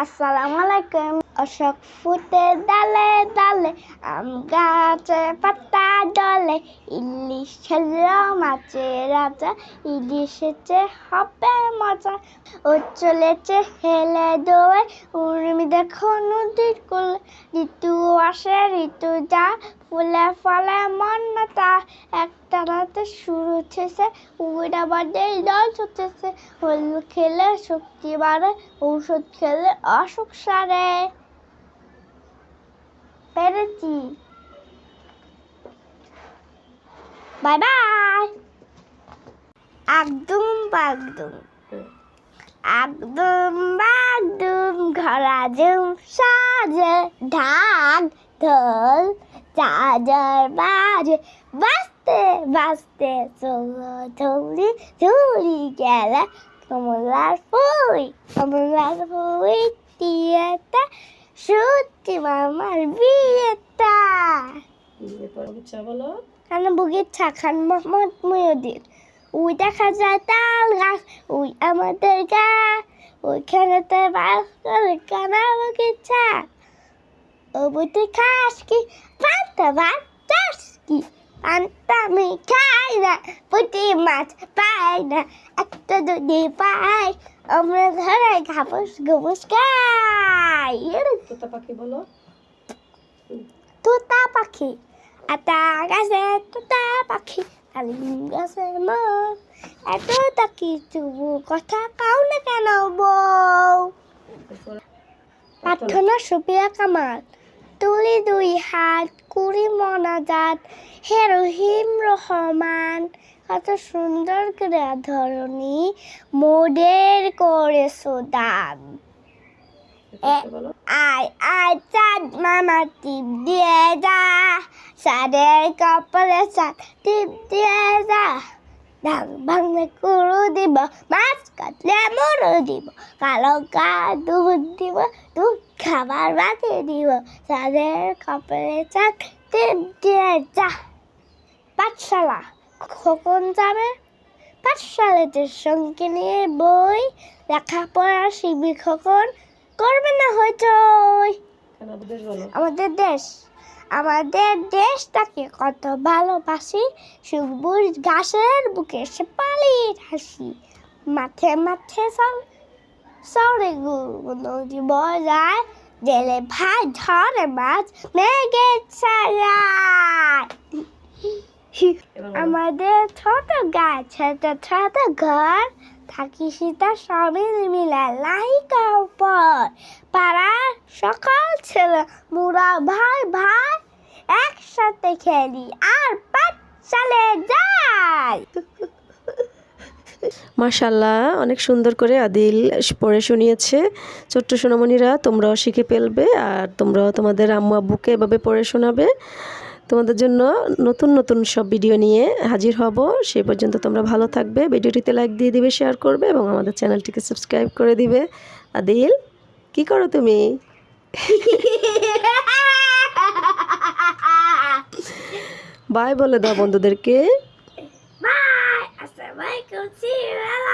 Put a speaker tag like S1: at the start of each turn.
S1: Assalamu alaikum. Ashok ফুটে ডালে ডালে, আম গাছে পাতা ডলে। ইলিশ খেলো মাছের রাজা, ইলিশ এসেছে হবে মজা। ও চলেছে হেলে দোয়ে, উর্মি দেখো নদীর কোলে। ঋতু আসে, ঋতু যা, ফুলে ফলে মন তা একটা রাতে শুরু হচ্ছে উড়া বাজে জল ছুটেছে। হোল খেলে শক্তি বাড়ে, ঔষধ খেলে অসুখ সারে। পেরেছি বাই বাই একদম বাগদুম একদম বাগদুম ঘরা জুম সাজে ঢাক ঢোল চার্জার বাজে বাজতে বাজতে চলো চলি চলি গেলে কমলার ফুই কমলার ফুই সত্যি মামার বিয়েটা।
S2: চা বলো?
S1: কারণ বুকের ছাখান মোহাম্মদ ময়ুদ্দিন ওই দেখা যায় তাল গাছ ওই আমাদের গা ওইখানেতে বাস করে কানা বুকের ছা ও বুঝতে খাস কি? পান্তা ভাত চাস কি? পান্তা আমি খাই না পুঁটি মাছ পাই না একটা যদি পাই। আমরা ধরে ঘাপস ঘুমস খাই।
S2: তোতা পাখি বলো।
S1: তোতা পাখি আতা গাছে তোতা পাখি, আলিম গাছে মৌ এত কথা কাও না কেন বউ? প্রার্থনা সুপিয়া কামাল, তুলি দুই হাত, কুড়ি মনাজাত হে রহিম রহমান, কত সুন্দর করে ধরনী, মোদের করে দান। আয় আয় চাঁদ মামা টিপ দিয়ে যা। সাদের কপালে চাঁদ টিপ দিয়ে যা। ধান ভাঙলে কুড়ু দিব মাছ কাটলে মরু দিব। কালো গা দুধ দিব দুধ খাবার বাকি দিব। সাদের কপালে চাঁদ টিপ দিয়ে যা। পাঠশালা কখন যাবে? পাঠশালাতে সঙ্গে নিয়ে বই লেখাপড়া শিখবি কখন? করবে না
S2: কেন?
S1: আমাদের দেশ আমাদের দেশটাকে কত ভালোবাসি সবুজ ঘাসের বুকে সে পালিয়ে হাসি। মাঠে মাঠে সব সরে নদী বজায় জেলে ভাই ধরে মাছ মেঘে ছাড়ায়। আমাদের ছোট গাছ ছোট ছোট ঘর থাকি সীতা সবই মিলে লাইকা উপর পাড়ার সকাল ছেলে বুড়া ভাই ভাই একসাথে খেলি আর পাঁচ সালে যাই।
S2: মাশাল্লাহ, অনেক সুন্দর করে আদিল পড়ে শুনিয়েছে। ছোট্ট সোনামণিরা তোমরাও শিখে ফেলবে আর তোমরাও তোমাদের আম্মু আব্বুকে এভাবে পড়ে শোনাবে। তোমাদের জন্য নতুন নতুন সব ভিডিও নিয়ে হাজির হব। সেই পর্যন্ত তোমরা ভালো থাকবে। ভিডিওটিতে লাইক দিয়ে দিবে শেয়ার করবে এবং আমাদের চ্যানেলটিকে সাবস্ক্রাইব করে দিবে। আদিল কি করো তুমি? বাই বলে দাও বন্ধুদেরকে।
S1: বাই আসসালামাইকুম সি আল্লাহ হাফেজ